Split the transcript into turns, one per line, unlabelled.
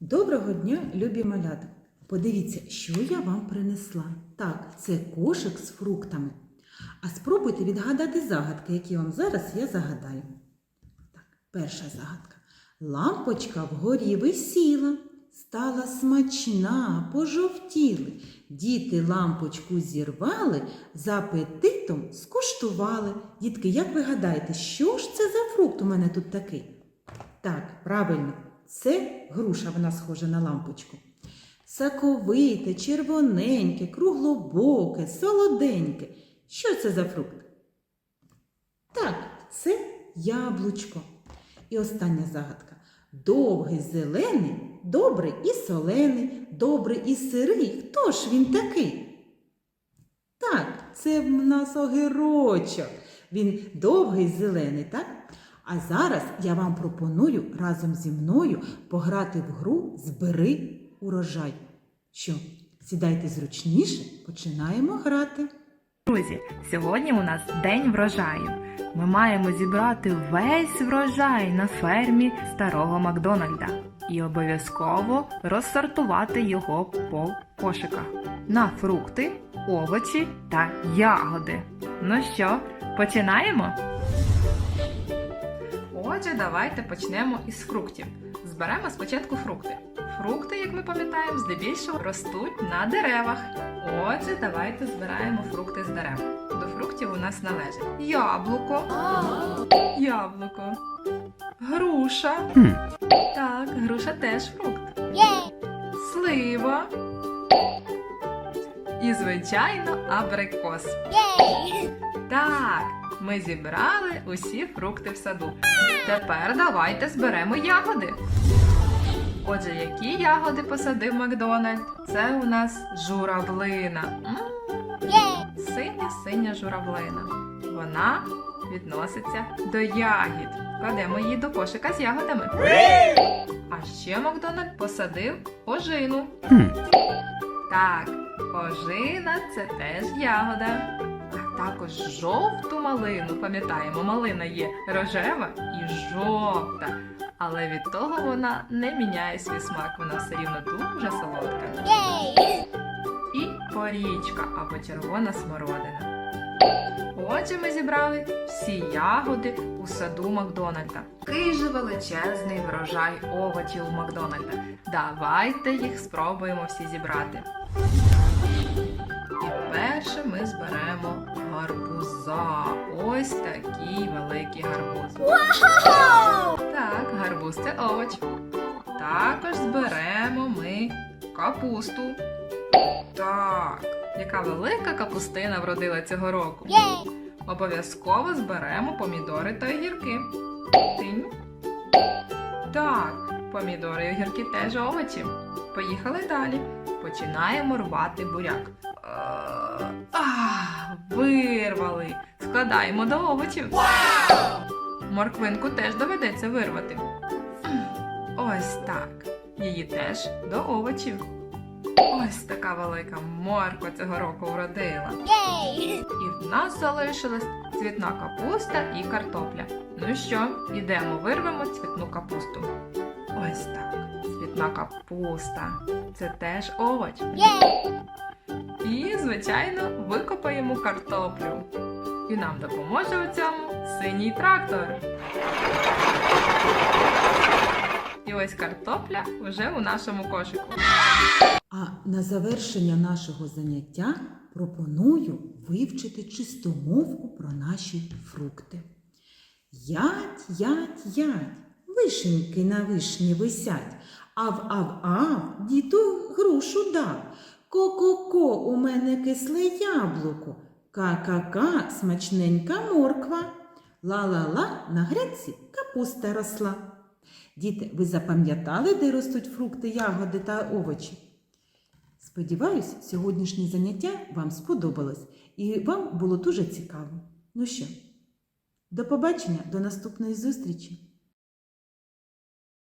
Доброго дня, любі малята! Подивіться, що я вам принесла. Так, це кошик з фруктами. А спробуйте відгадати загадки, які вам зараз я загадаю. Так, перша загадка. Лампочка вгорі висіла, стала смачна, пожовтіли. Діти лампочку зірвали, за апетитом скуштували. Дітки, як ви гадаєте, що ж це за фрукт у мене тут такий? Так, правильно, це груша, вона схожа на лампочку. Саковите, червоненьке, круглобоке, солоденьке. Що це за фрукт? Так, це яблучко. І остання загадка. Довгий зелений, добрий і солений, добрий і сирий. Хто ж він такий? Так, це в нас огірочок. Він довгий зелений, так? А зараз я вам пропоную разом зі мною пограти в гру Збери урожай. Що, сідайте зручніше, починаємо грати.
Друзі, сьогодні у нас день врожаю. Ми маємо зібрати весь врожай на фермі старого Макдональда і обов'язково розсортувати його по кошиках на фрукти, овочі та ягоди. Ну що, починаємо? Отже, давайте почнемо із фруктів. Зберемо спочатку фрукти. Фрукти, як ми пам'ятаємо, здебільшого ростуть на деревах. Отже, давайте збираємо фрукти з дерев. До фруктів у нас належать яблуко, яблуко, груша. Так, груша теж фрукт. Слива. І, звичайно, абрикос. Так, ми зібрали усі фрукти в саду. Тепер давайте зберемо ягоди. Отже, які ягоди посадив Макдональд? Це у нас журавлина. Синя синя журавлина. Вона відноситься до ягід. Кладемо її до кошика з ягодами. А ще Макдональд посадив ожину. Так, ожина це теж ягода. Також жовту малину. Пам'ятаємо, малина є рожева і жовта. Але від того вона не міняє свій смак, вона все рівно дуже солодка. І порічка або червона смородина. Отже, ми зібрали всі ягоди у саду Макдональда. Який же величезний врожай овочів у Макдональда. Давайте їх спробуємо всі зібрати. Перше ми зберемо гарбуза. Ось такий великий гарбуз. Так, гарбуз це овоч. Також зберемо ми капусту. Так, яка велика капустина вродила цього року. Обов'язково зберемо помідори та огірки. Тинь. Так, помідори і огірки теж овочі. Поїхали далі. Починаємо рвати буряк. Вирвали. Складаємо до овочів. Морквинку теж доведеться вирвати. Ось так. Її теж до овочів. Ось така велика морква цього року вродила. І в нас залишилась цвітна капуста і картопля. Ну що, ідемо вирвемо цвітну капусту. Ось так. Цвітна капуста. Це теж овоч. І, звичайно, викопаємо картоплю. І нам допоможе у цьому синій трактор. І ось картопля вже у нашому кошику.
А на завершення нашого заняття пропоную вивчити чистомовку про наші фрукти. Ять, ять, ять, вишеньки на вишні висять, ав, ав, ав, діду грушу дав. Ко-ко-ко, у мене кисле яблуко, ка-ка-ка, смачненька морква. Ла-ла-ла, на грядці капуста росла. Діти, ви запам'ятали, де ростуть фрукти, ягоди та овочі? Сподіваюсь, сьогоднішнє заняття вам сподобалось і вам було дуже цікаво. Ну що, до побачення, до наступної зустрічі!